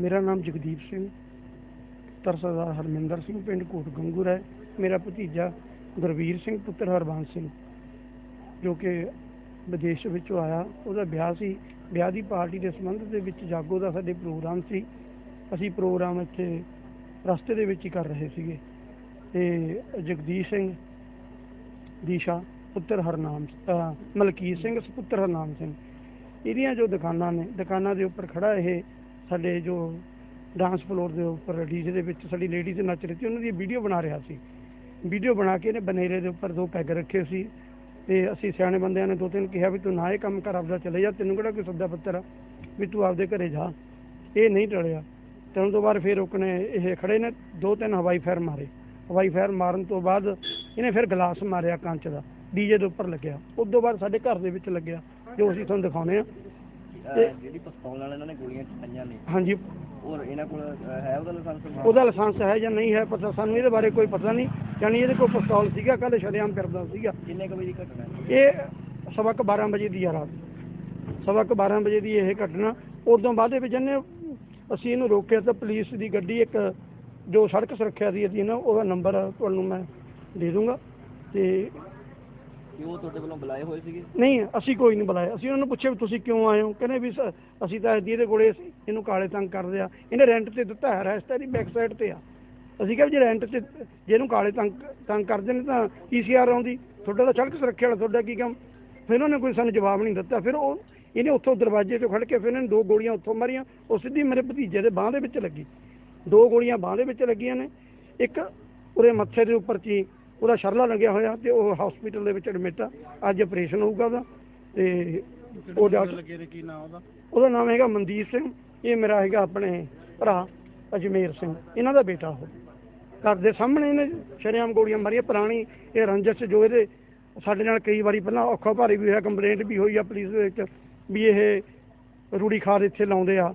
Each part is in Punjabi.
ਮੇਰਾ ਨਾਮ ਜਗਦੀਪ ਸਿੰਘ ਤਰਸਦਾਰ ਹਰਮਿੰਦਰ ਸਿੰਘ, ਪਿੰਡ ਕੋਟ ਗੰਗੂਰ ਹੈ। ਮੇਰਾ ਭਤੀਜਾ ਗੁਰਵੀਰ ਸਿੰਘ, ਪੁੱਤਰ ਹਰਬੰਸ ਸਿੰਘ, ਜੋ ਕਿ ਵਿਦੇਸ਼ ਵਿੱਚੋਂ ਆਇਆ। ਉਹਦਾ ਵਿਆਹ ਸੀ। ਵਿਆਹ ਦੀ ਪਾਰਟੀ ਦੇ ਸੰਬੰਧ ਦੇ ਵਿੱਚ ਜਾਗੋ ਦਾ ਸਾਡੇ ਪ੍ਰੋਗਰਾਮ ਸੀ। ਅਸੀਂ ਪ੍ਰੋਗਰਾਮ ਇੱਥੇ ਰਸਤੇ ਦੇ ਵਿੱਚ ਹੀ ਕਰ ਰਹੇ ਸੀਗੇ। ਤੇ ਜਗਦੀਸ਼ ਸਿੰਘ ਦੀਸ਼ਾ, ਪੁੱਤਰ ਹਰਨਾਮ ਮਲਕੀਤ ਸਿੰਘ ਸੁਪੁੱਤਰ ਹਰਨਾਮ ਸਿੰਘ, ਇਹਦੀਆਂ ਜੋ ਦੁਕਾਨਾਂ ਨੇ, ਦੁਕਾਨਾਂ ਦੇ ਉੱਪਰ ਖੜਾ ਇਹ ਸਾਡੇ ਜੋ ਡਾਂਸ ਫਲੋਰ ਦੇ ਉੱਪਰ ਡੀਜੇ ਦੇ ਵਿੱਚ ਸਾਡੀ ਲੇਡੀਜ਼ ਨੱਚ ਰਹੀ ਸੀ, ਉਹਨਾਂ ਦੀ ਵੀਡੀਓ ਬਣਾ ਰਿਹਾ ਸੀ। ਵੀਡੀਓ ਬਣਾ ਕੇ ਇਹਨੇ ਬਨੇਰੇ ਦੇ ਉੱਪਰ ਦੋ ਪੈਗ ਰੱਖੇ ਸੀ ਤੇ ਅਸੀਂ ਸਿਆਣੇ ਬੰਦਿਆਂ ਨੇ ਦੋ ਤਿੰਨ ਕਿਹਾ ਵੀ ਤੂੰ ਨਾ ਇਹ ਕੰਮ ਕਰ, ਆਪਦਾ ਚਲੇ ਜਾ, ਤੈਨੂੰ ਕਿਹੜਾ ਕੋਈ ਸੱਦਾ ਪੱਤਰ ਆ? ਵੀ ਤੂੰ ਆਪਦੇ ਘਰੇ ਜਾ। ਇਹ ਨਹੀਂ ਟਲਿਆ। ਤੇ ਤੋਂ ਬਾਅਦ ਫਿਰ ਰੁਕਨੇ ਇਹ ਖੜੇ ਨੇ, ਦੋ ਤਿੰਨ ਹਵਾਈ ਫਾਇਰ ਮਾਰੇ। ਹਵਾਈ ਫਾਇਰ ਮਾਰਨ ਤੋਂ ਬਾਅਦ ਇਹਨੇ ਫਿਰ ਗਲਾਸ ਮਾਰਿਆ ਕੰਚ ਦਾ ਡੀਜੇ ਦੇ ਉੱਪਰ ਲੱਗਿਆ। ਉਸ ਤੋਂ ਬਾਅਦ ਸਾਡੇ ਘਰ ਦੇ ਵਿੱਚ ਲੱਗਿਆ, ਜੋ ਅਸੀਂ ਤੁਹਾਨੂੰ ਦਿਖਾਉਨੇ ਆ ਜਿਹੜੀ ਪਿਸਤੌਲ ਨਾਲ ਇਹਨਾਂ ਨੇ ਗੋਲੀਆਂ ਚਲਾਈਆਂ ਨੇ ਹਾਂਜੀ। ਔਰ ਇਹਨਾਂ ਕੋਲ ਹੈ ਉਹਦਾ ਲਾਇਸੈਂਸ ਉਹਦਾ ਲਾਇਸੈਂਸ ਹੈ ਜਾਂ ਨਹੀਂ ਹੈ ਪਤਾ ਸਾਨੂੰ ਇਹਦੇ ਬਾਰੇ ਕੋਈ ਪਤਾ ਨਹੀਂ। ਯਾਨੀ ਇਹਦੇ ਕੋਲ ਪਿਸਤੌਲ ਸੀਗਾ ਕੱਲ ਸ਼ਰੇਆਮ ਕਰਦਾ ਸੀਗਾ। ਕਿੰਨੇ ਕੁ ਵਜੇ ਦੀ ਘਟਨਾ ਇਹ ਸਵਾ ਕੁ 12 ਵਜੇ ਦੀ ਆ ਰਾਤ। ਸਵਾ ਕੁ 12 ਵਜੇ ਦੀ ਇਹ ਘਟਨਾ। ਉਦੋਂ ਬਾਅਦ ਦੇ ਵਿੱਚ ਇਹਨੇ ਅਸੀਂ ਇਹਨੂੰ ਰੋਕਿਆ ਤਾਂ ਪੁਲਿਸ ਦੀ ਗੱਡੀ ਇੱਕ ਜੋ ਸੜਕ ਸੁਰੱਖਿਆ ਦੀ ਅਧੀਨ ਉਹਦਾ ਨੰਬਰ ਤੁਹਾਨੂੰ ਮੈਂ ਦੇ ਦੂੰਗਾ। ਤੇ ਕਿ ਉਹ ਤੁਹਾਡੇ ਵੱਲੋਂ ਬੁਲਾਏ ਹੋਏ ਸੀਗੇ? ਨਹੀਂ, ਅਸੀਂ ਕੋਈ ਨਹੀਂ ਬੁਲਾਇਆ। ਅਸੀਂ ਉਹਨਾਂ ਨੂੰ ਪੁੱਛਿਆ ਵੀ ਤੁਸੀਂ ਕਿਉਂ ਆਏ ਹੋ? ਕਹਿੰਦੇ ਵੀ ਸ- ਅਸੀਂ ਤਾਂ ਇਹਦੇ ਕੋਲੇ ਸੀ, ਇਹਨੂੰ ਕਾਲੇ ਤੰਗ ਕਰਦੇ ਆ। ਇਹਨੇ ਰੈਂਟ ਤੇ ਦਿੱਤਾ ਹੈ ਰੈਸਟ ਦੀ ਬੈਕ ਸਾਈਡ ਤੇ ਆ। ਅਸੀਂ ਕਿਹਾ ਵੀ ਜੇ ਰੈਂਟ ਤੇ, ਜੇ ਇਹਨੂੰ ਕਾਲੇ ਤੰਗ ਤੰਗ ਕਰਦੇ ਨੇ ਤਾਂ ਪੀਸੀਆਰ ਆਉਂਦੀ। ਤੁਹਾਡਾ ਤਾਂ ਸੜਕ ਸੁਰੱਖਿਆ ਵਾਲਾ ਤੁਹਾਡਾ ਕੀ ਕੰਮ? ਫਿਰ ਉਹਨਾਂ ਨੇ ਕੋਈ ਸਾਨੂੰ ਜਵਾਬ ਨਹੀਂ ਦਿੱਤਾ। ਫਿਰ ਉਹ, ਇਹਨੇ ਉੱਥੋਂ ਦਰਵਾਜ਼ੇ ਤੋਂ ਖੜ ਕੇ ਫਿਰ ਇਹਨਾਂ ਨੇ ਦੋ ਗੋਲੀਆਂ ਉੱਥੋਂ ਮਾਰੀਆਂ। ਉਹ ਸਿੱਧੀ ਮੇਰੇ ਭਤੀਜੇ ਦੇ ਬਾਹ ਦੇ ਵਿੱਚ ਲੱਗੀ। ਦੋ ਗੋਲੀਆਂ ਬਾਹ ਦੇ ਵਿੱਚ ਲੱਗੀਆਂ ਨੇ। ਇੱਕ ਉਰੇ ਮੱਥੇ ਦੇ ਉੱਪਰ ਚੀ ਉਹਦਾ ਸ਼ਰਲਾ ਲੱਗਿਆ ਹੋਇਆ ਤੇ ਉਹ ਹਸਪੀਟਲ ਦੇ ਵਿੱਚ ਐਡਮਿਟ ਆ। ਅੱਜ ਆਪਰੇਸ਼ਨ ਹੋਊਗਾ ਉਹਦਾ ਤੇ ਉਹ ਡਾਕਟਰ ਲੱਗੇ ਨੇ ਕੀ ਨਾਮ ਉਹਦਾ? ਉਹਦਾ ਨਾਮ ਹੈਗਾ ਮਨਦੀਪ ਸਿੰਘ ਇਹ ਮੇਰਾ ਹੈਗਾ ਆਪਣੇ ਭਰਾ ਅਜਮੇਰ ਸਿੰਘ ਇਹਨਾਂ ਦਾ ਬੇਟਾ ਉਹ। ਘਰ ਦੇ ਸਾਹਮਣੇ ਇਹਨੇ ਸ਼ਰੇਆਮ ਗੋਲੀਆਂ ਮਾਰੀਆਂ ਪੁਰਾਣੀ ਇਹ ਰੰਜਸ ਜੋ ਇਹਦੇ ਸਾਡੇ ਨਾਲ ਕਈ ਵਾਰੀ ਪਹਿਲਾਂ ਔਖਾ ਭਾਰੀ ਵੀ ਹੋਇਆ ਕੰਪਲੇਂਟ ਵੀ ਹੋਈ ਆ ਪੁਲਿਸ ਦੇ ਵਿੱਚ ਵੀ ਇਹ ਰੂੜੀ ਖਾਦ ਇੱਥੇ ਲਾਉਂਦੇ ਆ।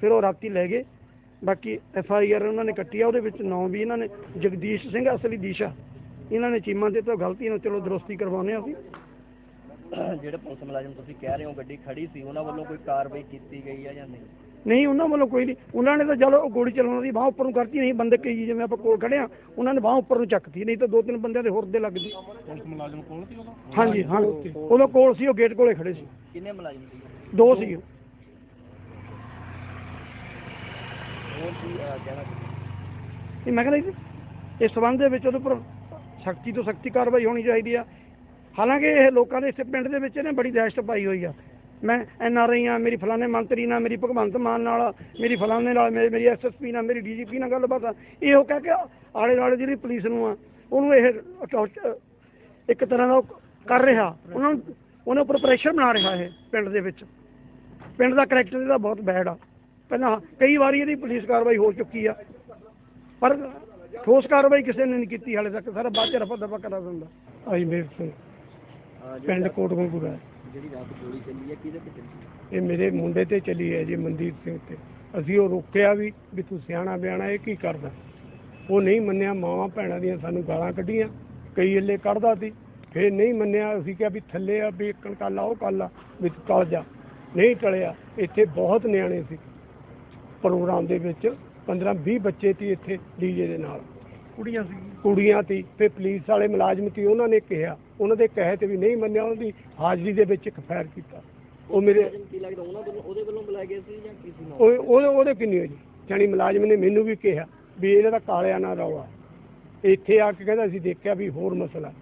ਫਿਰ ਉਹ ਰਾਤੀ ਲੈ ਗਏ। ਬਾਕੀ ਐਫ ਆਈ ਆਰ ਉਹਨਾਂ ਨੇ ਕੱਟੀ ਆ ਉਹਦੇ ਵਿੱਚ ਨਾਂ ਵੀ ਇਹਨਾਂ ਨੇ ਜਗਦੀਸ਼ ਸਿੰਘ ਅਸਲੀ ਦੀਸ਼ਾ। ਇਹਨਾਂ ਨੇ ਚੀਮਾਂ ਦੇ ਤੋਂ ਗਲਤੀ ਨੂੰ ਚਲੋ ਦਰੁਸਤੀ ਕਰਵਾਉਂਦੇ ਆ ਅਸੀਂ। ਜਿਹੜੇ ਪੁਲਿਸ ਮੁਲਾਜ਼ਮ ਤੁਸੀਂ ਕਹਿ ਰਹੇ ਹੋ ਗੱਡੀ ਖੜੀ ਸੀ ਉਹਨਾਂ ਵੱਲੋਂ ਕੋਈ ਕਾਰਵਾਈ ਕੀਤੀ ਗਈ ਹੈ ਜਾਂ ਨਹੀਂ? ਨਹੀਂ ਉਹਨਾਂ ਵੱਲੋਂ ਕੋਈ ਨਹੀਂ। ਉਹਨਾਂ ਨੇ ਤਾਂ ਚਲੋ ਉਹ ਗੋਲੀ ਚਲਾਉਣ ਦੀ ਬਾਹ ਉੱਪਰ ਨੂੰ ਕਰਤੀ ਨਹੀਂ ਬੰਦੇ ਕਈ ਜਿਵੇਂ ਆਪਾਂ ਕੋਲ ਖੜੇ ਆ ਉਹਨਾਂ ਨੇ ਬਾਹ ਉੱਪਰ ਨੂੰ ਚੱਕਤੀ ਨਹੀਂ ਤਾਂ ਦੋ ਤਿੰਨ ਬੰਦਿਆਂ ਦੇ ਹੋਰ ਦੇ ਲੱਗਦੀ ਪੁਲਿਸ ਮੁਲਾਜ਼ਮ ਕੋਲ ਸੀ ਉਦੋਂ? ਹਾਂਜੀ ਹਾਂ ਉਦੋਂ ਕੋਲ ਸੀ ਉਹ ਗੇਟ ਕੋਲੇ ਖੜੇ ਸੀ। ਕਿੰਨੇ ਮੁਲਾਜ਼ਮ ਸੀ? ਦੋ ਸੀ ਹੋਰ ਕੀ ਅਹ, ਕਹਿਣਾ ਇਹ ਮੈਂ ਕਹਿੰਦਾ ਜੀ, ਇਸ ਸੰਬੰਧ ਦੇ ਵਿੱਚ ਉਹਦੇ ਉੱਪਰ ਸਖਤੀ ਤੋਂ ਸਖਤੀ ਕਾਰਵਾਈ ਹੋਣੀ ਚਾਹੀਦੀ ਆ। ਹਾਲਾਂਕਿ ਇਹ ਲੋਕਾਂ ਦੇ ਇੱਥੇ ਪਿੰਡ ਦੇ ਵਿੱਚ ਇਹਨੇ ਬੜੀ ਦਹਿਸ਼ਤ ਪਾਈ ਹੋਈ ਆ। ਮੈਂ ਐਨ ਆਰ ਆਈ ਆ ਮੇਰੀ ਫਲਾਣੇ ਮੰਤਰੀ ਨਾਲ ਮੇਰੀ ਭਗਵੰਤ ਮਾਨ ਨਾਲ ਮੇਰੀ ਫਲਾਣੇ ਨਾਲ ਮੇਰੀ ਮੇਰੀ ਐਸਐਸਪੀ ਨਾਲ ਮੇਰੀ ਡੀਜੀਪੀ ਨਾਲ ਗੱਲਬਾਤ ਆ। ਇਹੋ ਕਹਿ ਕੇ ਆਲੇ ਦੁਆਲੇ ਜਿਹੜੀ ਪੁਲਿਸ ਨੂੰ ਆ ਉਹਨੂੰ ਇਹ ਟੌਰਚ- ਇੱਕ ਤਰ੍ਹਾਂ ਦਾ ਉਹ ਕਰ ਰਿਹਾ। ਉਹਨਾਂ ਨੂੰ ਉਹਨਾਂ ਉੱਪਰ ਪ੍ਰੈਸ਼ਰ ਬਣਾ ਰਿਹਾ ਇਹ ਪਿੰਡ ਦੇ ਵਿੱਚ। ਪਿੰਡ ਦਾ ਕਰੈਕਟਰ ਇਹਦਾ ਬਹੁਤ ਬੈਡ ਆ। ਪਹਿਲਾਂ ਕਈ ਵਾਰੀ ਇਹਦੀ ਪੁਲਿਸ ਕਾਰਵਾਈ ਹੋ ਚੁੱਕੀ ਆ। ਪਰ ਠੋਸ ਕਾਰਵਾਈ ਕਿਸੇ ਨੇ ਨਹੀਂ ਕੀਤੀ ਹਾਲੇ ਤੱਕ। ਸਾਰਾ ਬਾਅਦ ਚ ਰਫਾ ਦਫਾ ਕਰਾ ਦਿੰਦਾ। ਆਈ ਮੇਰ ਸਿੰਘ। ਪਿੰਡ ਕੋਟਗੰਪੁਰਾ ਜਿਹੜੀ ਰਾਤ ਗੋਲੀ ਚੱਲੀ ਹੈ ਕਿਹਦੇ ਤੇ ਚੱਲੀ ਇਹ ਮੇਰੇ ਮੁੰਡੇ ਤੇ ਚੱਲੀ ਹੈ ਜੀ ਮਨਦੀਪ ਸਿੰਘ ਤੇ। ਅਸੀਂ ਉਹ ਰੋਕਿਆ ਵੀ ਵੀ ਤੂੰ ਸਿਆਣਾ ਬਿਆਣਾ ਇਹ ਕੀ ਕਰਦਾ? ਉਹ ਨਹੀਂ ਮੰਨਿਆ ਮਾਵਾਂ ਭੈਣਾਂ ਦੀਆਂ ਸਾਨੂੰ ਗਾਲਾਂ ਕੱਢੀਆਂ। ਕਈ ਇੱਲੇ ਕੱਢਦਾ ਸੀ। ਫੇਰ ਨਹੀਂ ਮੰਨਿਆ ਅਸੀਂ ਕਿਹਾ ਵੀ ਥੱਲੇ ਆ ਵੀ ਇੱਕਣ ਕੱਲ ਉਹ ਕੱਲ ਆ ਵੀ ਤੂੰ ਟਲ ਜਾ। ਨਹੀਂ ਟਲਿਆ। ਇੱਥੇ ਬਹੁਤ ਨਿਆਣੇ ਸੀ। ਪ੍ਰੋਗਰਾਮ ਦੇ ਵਿੱਚ 15 20 ਬੱਚੇ ਸੀ ਇੱਥੇ ਡੀਜੇ ਦੇ ਨਾਲ। ਕੁੜੀਆਂ ਸੀ। ਕੁੜੀਆਂ ਸੀ। ਤੇ ਪੁਲਿਸ ਵਾਲੇ ਮੁਲਾਜ਼ਮ ਸੀ ਉਹਨਾਂ ਨੇ ਕਿਹਾ ਉਹਨਾਂ ਦੇ ਕਹੇ ਤੇ ਵੀ ਨਹੀਂ ਮੰਨਿਆ ਉਹਨਾਂ ਦੀ ਹਾਜ਼ਰੀ ਦੇ ਵਿੱਚ ਇੱਕ ਫਾਇਰ ਕੀਤਾ। ਉਹ ਮੇਰੇ ਮੁਲਾਜ਼ਮ ਕੀ ਲੱਗਦਾ ਉਹਨਾਂ ਵੱਲੋਂ ਉਹਦੇ ਵੱਲੋਂ ਬੁਲਾਏ ਗਏ ਸੀ ਜਾਂ ਕਿਸੇ ਨਾਲ ਉਹ ਉਹਦੇ ਉਹਦੇ ਕਿੰਨੀ ਹੋਈ ਜਾਨੀ ਮੁਲਾਜ਼ਮ ਨੇ ਮੈਨੂੰ ਵੀ ਕਿਹਾ ਵੀ ਇਹਦਾ ਤਾਂ ਕਾਲਿਆ ਨਾ ਰੌਲਾ। ਇੱਥੇ ਆ ਕੇ ਕਹਿੰਦਾ ਅਸੀਂ ਦੇਖਿਆ ਵੀ ਹੋਰ ਮਸਲਾ।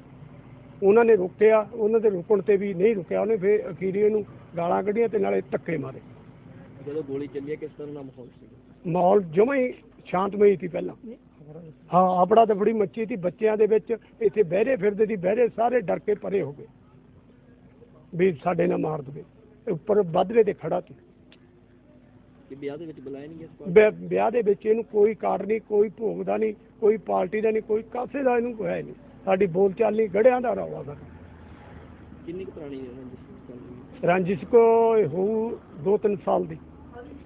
ਉਹਨਾਂ ਨੇ ਰੁਕਿਆ ਉਹਨਾਂ ਦੇ ਰੁਕਣ ਤੇ ਵੀ ਨਹੀਂ ਰੁਕਿਆ। ਉਹਨੇ ਫਿਰ ਅਖੀਰੀ ਇਹਨੂੰ ਗਾਲਾਂ ਕੱਢੀਆਂ ਤੇ ਨਾਲੇ ਧੱਕੇ ਮਾਰੇ। ਜਦੋਂ ਗੋਲੀ ਚੱਲੀ ਹੈ ਕਿਸ ਤਰ੍ਹਾਂ ਦਾ ਮਾਹੌਲ ਸੀ? ਮਾਹੌਲ ਜਮਾਂ ਹੀ ਸ਼ਾਂਤਮਈ ਸੀ ਪਹਿਲਾਂ। ਹਾਂ ਆਪੜਾ ਤਾਂ ਬੜੀ ਮੱਚੀ ਸੀ ਬੱਚਿਆਂ ਦੇ ਵਿੱਚ ਇੱਥੇ ਬਹਿਰੇ ਫਿਰਦੇ ਸੀ ਬਹਿਰੇ ਸਾਰੇ ਡਰ ਕੇ ਪਰੇ ਹੋ ਗਏ। ਵੀ ਸਾਡੇ ਨਾਲ ਮਾਰ ਦਵੇ। ਉੱਪਰ ਵੱਧਰੇ ਤੇ ਖੜਾ ਸੀ। ਕਿ ਵਿਆਹ ਦੇ ਵਿੱਚ ਬੁਲਾਇਆ ਨਹੀਂ ਗਿਆ ਇਸ ਵਿਆਹ- ਵਿਆਹ ਦੇ ਵਿੱਚ ਇਹਨੂੰ ਕੋਈ ਕਾਰ ਨਹੀਂ ਕੋਈ ਭੋਗ ਦਾ ਨਹੀਂ ਕੋਈ ਪਾਰਟੀ ਦਾ ਨਹੀਂ ਕੋਈ ਕਾਸੇ ਦਾ ਇਹਨੂੰ ਕੋਈ ਹੈ ਨਹੀਂ। ਸਾਡੀ ਬੋਲ ਚਾਲ ਨਹੀਂ ਗੜਿਆਂ ਦਾ ਰੌਲਾ ਦਾ ਕਿੰਨੀ ਕੁ ਪੁਰਾਣੀ ਹੈ? ਰੰਜਿਸ਼ ਕੋ ਹੋਊ ਦੋ ਤਿੰਨ ਸਾਲ ਦੀ।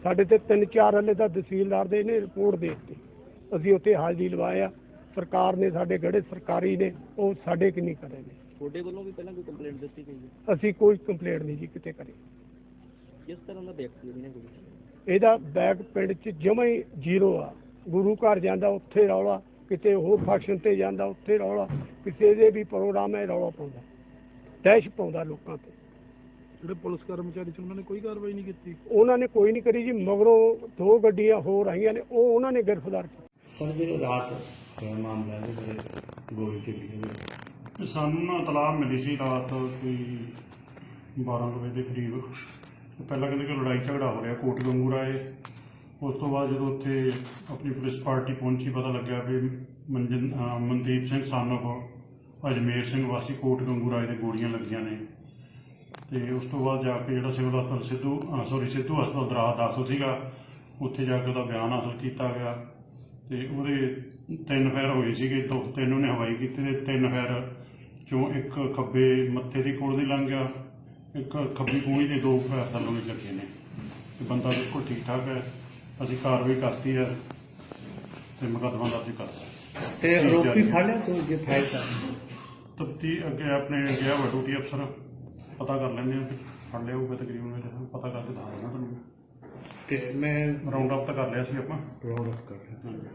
ਸਾਡੇ ਤੇ ਤਿੰਨ ਚਾਰ ਹਲੇ ਦਾ ਤਹਿਸੀਲਦਾਰ ਦੇ ਨੇ ਰਿਪੋਰਟ ਦੇ ਦਿੱਤੀ। ਅਸੀਂ ਉੱਥੇ ਹਾਜ਼ਰੀ ਲਵਾਇਆ ਸਰਕਾਰ ਨੇ ਸਾਡੇ ਗੜੇ ਸਰਕਾਰੀ ਨੇ ਉਹ ਸਾਡੇ ਕਿ ਨਹੀਂ ਕਰੇ ਨੇ। ਤੁਹਾਡੇ ਵੱਲੋਂ ਵੀ ਪਹਿਲਾਂ ਕੋਈ ਕੰਪਲੇਂਟ ਦਿੱਤੀ ਗਈ ਹੈ? ਅਸੀਂ ਕੋਈ ਕੰਪਲੇਂਟ ਨਹੀਂ ਜੀ ਕਿਤੇ ਕਰੀ। ਕਿਸ ਤਰ੍ਹਾਂ ਦਾ ਵਿਅਕਤੀ ਜਿਹਨੇ ਕੋਈ ਇਹਦਾ ਬੈਗ ਪਿੰਡ 'ਚ ਜਮਾ ਹੀ ਜ਼ੀਰੋ ਆ। ਗੁਰੂ ਘਰ ਜਾਂਦਾ ਉੱਥੇ ਰੌਲਾ। ਕਿਤੇ ਹੋਰ ਫੰਕਸ਼ਨ ਤੇ ਜਾਂਦਾ ਉੱਥੇ ਰੌਲਾ। ਕਿਸੇ ਦੇ ਵੀ ਪ੍ਰੋਗਰਾਮ ਹੈ ਰੌਲਾ ਪਾਉਂਦਾ। ਦਹਿਸ਼ ਪਾਉਂਦਾ ਲੋਕਾਂ ਤੇ। ਜਿਹੜੇ ਪੁਲਿਸ ਕਰਮਚਾਰੀ ਸੀ ਉਹਨਾਂ ਨੇ ਕੋਈ ਕਾਰਵਾਈ ਨਹੀਂ ਕੀਤੀ। ਉਹਨਾਂ ਨੇ ਕੋਈ ਨਹੀਂ ਕਰੀ ਜੀ ਮਗਰੋਂ ਦੋ ਗੱਡੀਆਂ ਹੋਰ ਆਈਆਂ ਨੇ ਉਹ ਉਹਨਾਂ ਨੇ ਗ੍ਰਿਫਤਾਰ ਕੀਤਾ ਸਰ ਜਿਹੜੇ ਰਾਤ ਹੋਇਆ ਮਾਮਲਾ ਹੈ ਜਿਹੜੇ ਗੋਲੀ ਚੱਲੀ ਹੈ ਸਾਨੂੰ ਨਾ ਤਲਾਹ ਮਿਲੀ ਸੀ ਰਾਤ ਕੋਈ 12 ਕੁ ਵਜੇ ਦੇ ਕਰੀਬ। ਪਹਿਲਾਂ ਕਹਿੰਦੇ ਕਿ ਲੜਾਈ ਝਗੜਾ ਹੋ ਰਿਹਾ ਕੋਟ ਗੰਗੂਰਾ ਏ ਉਸ ਤੋਂ ਬਾਅਦ ਜਦੋਂ ਉੱਥੇ ਆਪਣੀ ਪੁਲਿਸ ਪਾਰਟੀ ਪਹੁੰਚੀ ਪਤਾ ਲੱਗਿਆ ਵੀ ਮਨਦੀਪ ਸਿੰਘ ਸਾਨੋ ਅਜਮੇਰ ਸਿੰਘ ਵਾਸੀ ਕੋਟ ਗੰਗੂਰਾ ਦੇ ਗੋਲੀਆਂ ਲੱਗੀਆਂ ਨੇ। ਤੇ ਉਸ ਤੋਂ ਬਾਅਦ ਜਾ ਕੇ ਜਿਹੜਾ ਸਿਵਲ ਹਸਪਤਾਲ ਸਿੱਧੂ ਸੌਰੀ ਸਿੱਧੂ ਹਸਪਤਾਲ ਦਰਾਹਾ ਦਾਖਲ ਸੀਗਾ ਉੱਥੇ ਜਾ ਕੇ ਉਹਦਾ ਬਿਆਨ ਹਾਸਲ ਕੀਤਾ ਗਿਆ। ਤੇ ਉਹਦੇ ਤਿੰਨ ਫੈਰ ਹੋਏ ਸੀਗੇ ਦੋ ਤਿੰਨ ਉਹਨੇ ਹਵਾਈ ਕੀਤੇ ਤੇ ਤਿੰਨ ਫੈਰ ਚੋਂ ਇੱਕ ਖੱਬੇ ਮੱਥੇ ਦੀ ਕੋਲ ਦੀ ਲੰਘ ਗਿਆ ਇੱਕ ਖੱਬੀ ਕੂਣੀ ਦੇ ਦੋ ਫੈਰ ਥੱਲੋਂ ਵੀ ਲੱਗੇ ਨੇ। ਤੇ ਬੰਦਾ ਬਿਲਕੁਲ ਠੀਕ ਠਾਕ ਹੈ ਅਸੀਂ ਕਾਰਵਾਈ ਕਰਤੀ ਹੈ ਤੇ ਮੁਕੱਦਮਾ ਦਰਜ ਕਰਤਾ ਤੇ ਆਰੋਪੀ ਫੜ ਲਿਆ ਕੋਈ ਜੇ ਕਰ ਤਪਤੀ ਅੱਗੇ ਆਪਣੇ ਗਿਆ ਵਾ ਡਿਊਟੀ ਅਫਸਰ ਪਤਾ ਕਰ ਲੈਂਦੇ ਆ ਫੜ ਲਿਆ ਹੋਊਗਾ ਤਕਰੀਬਨ ਮੇਰੇ ਪਤਾ ਕਰਕੇ ਦੱਸ ਦੇਣਾ ਤੁਹਾਨੂੰ। ਤੇ ਮੈਂ ਰਾਉਂਡ ਅਪ ਤਾਂ ਕਰ ਲਿਆ ਸੀ ਆਪਾਂ। ਰਾਉਂਡ ਅਪ ਕਰ ਰਿਹਾ ਹਾਂਜੀ।